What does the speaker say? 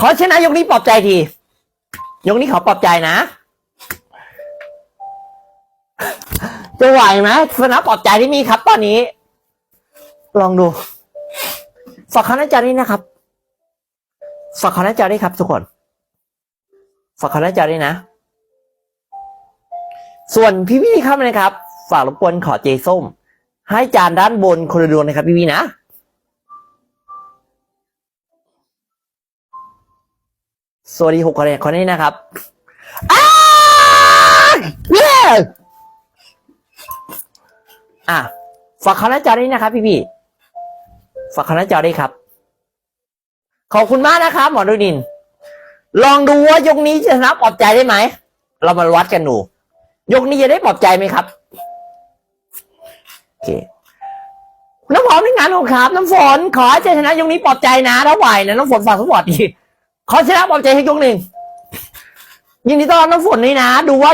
ขอชนะยกนี้ปลอบใจที ยกนี้ขอปลอบใจนะ จะไหวไหมชนะปลอบใจที่มีครับ ตอนนี้ ลองดู ฝากคณาจารย์นี่นะครับ ฝากคณาจารย์นี่ครับ ทุกคน ฝากคณาจารย์นี่นะ ส่วนพี่พี่ครับนะครับ ฝากรบกวนขอเจส้ม ให้จานด้านบนคนละดวงนะครับ พี่พี่นะ สวัสดีหกคะแนนคนนี้นะครับอ้าเย้อะฝากคณาจารย์นี่นะครับ พี่พี่ๆฝากคณาจารย์นี่ครับ ขอบคุณมากนะครับ หมอดุดิน ลองดูว่ายกนี้จะชนะปลอบใจได้ไหม เรามาวัดกันดู ยกนี้จะได้ปลอบใจไหมครับ โอเค น้ำฝนนี่งานของครับ น้ำฝน ขอให้ชนะยกนี้ปลอบใจนะถ้าไหวนะน้ำฝนฝากสปอร์ตดี ขอชนะปลอบใจให้ยกหนึ่งยินดีต้อนรับน้ำฝนนี่นะ ดูว่า